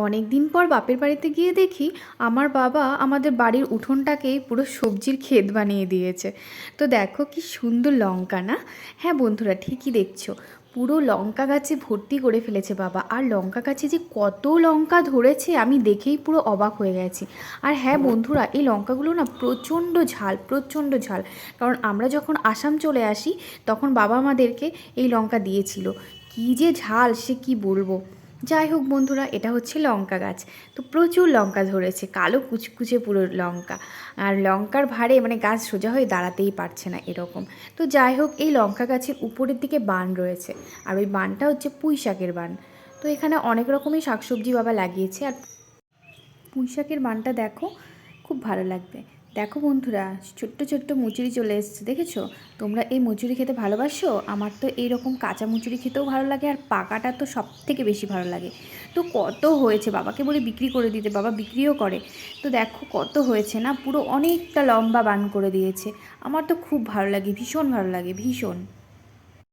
অনেক দিন পর বাপের বাড়িতে গিয়ে দেখি আমার বাবা আমাদের বাড়ির উঠোনটাকেই পুরো সবজির ক্ষেত বানিয়ে দিয়েছে। তো দেখো কি সুন্দর লঙ্কা না? হ্যাঁ বন্ধুরা, ঠিকই দেখছ। পুরো লঙ্কা গাছে ভর্তি করে ফেলেছে বাবা। আর লঙ্কা গাছে যে কত লঙ্কা ধরেছে আমি দেখেই পুরো অবাক হয়ে গেছি। আর হ্যাঁ বন্ধুরা, এই লঙ্কাগুলো না প্রচণ্ড ঝাল প্রচণ্ড ঝাল। কারণ আমরা যখন আসাম চলে আসি, তখন বাবা আমাদেরকে এই লঙ্কা দিয়েছিল। কী যে ঝাল, সে কি বলব? যাই হোক বন্ধুরা, এটা হচ্ছে লঙ্কা গাছ। তো প্রচুর লঙ্কা ধরেছে, কালো কুচকুচে পুরো লঙ্কা। আর লঙ্কার ভারে মানে গাছ সোজা হয়ে দাঁড়াতেই পারছে না এরকম। তো যাই হোক, এই লঙ্কা গাছের উপরের দিকে বান রয়েছে। আর ওই বানটা হচ্ছে পুঁই শাকের বান। তো এখানে অনেক রকমই শাকসবজি বাবা লাগিয়েছে। আর পুঁই শাকের বানটা দেখো, খুব ভালো লাগবে। দেখো বন্ধুরা, ছোট্ট ছোট্ট মুচুরি চলে এসছে, দেখেছ? তোমরা এই মুচুরি খেতে ভালোবাসো? আমার তো এইরকম কাঁচা মুচুরি খেতেও ভালো লাগে, আর পাকাটা তো সব থেকে বেশি ভালো লাগে। তো কত হয়েছে, বাবাকে বলে বিক্রি করে দিতে, বাবা বিক্রিও করে। তো দেখো কত হয়েছে না, পুরো অনেকটা লম্বা বান করে দিয়েছে। আমার তো খুব ভালো লাগে, ভীষণ ভালো লাগে, ভীষণ।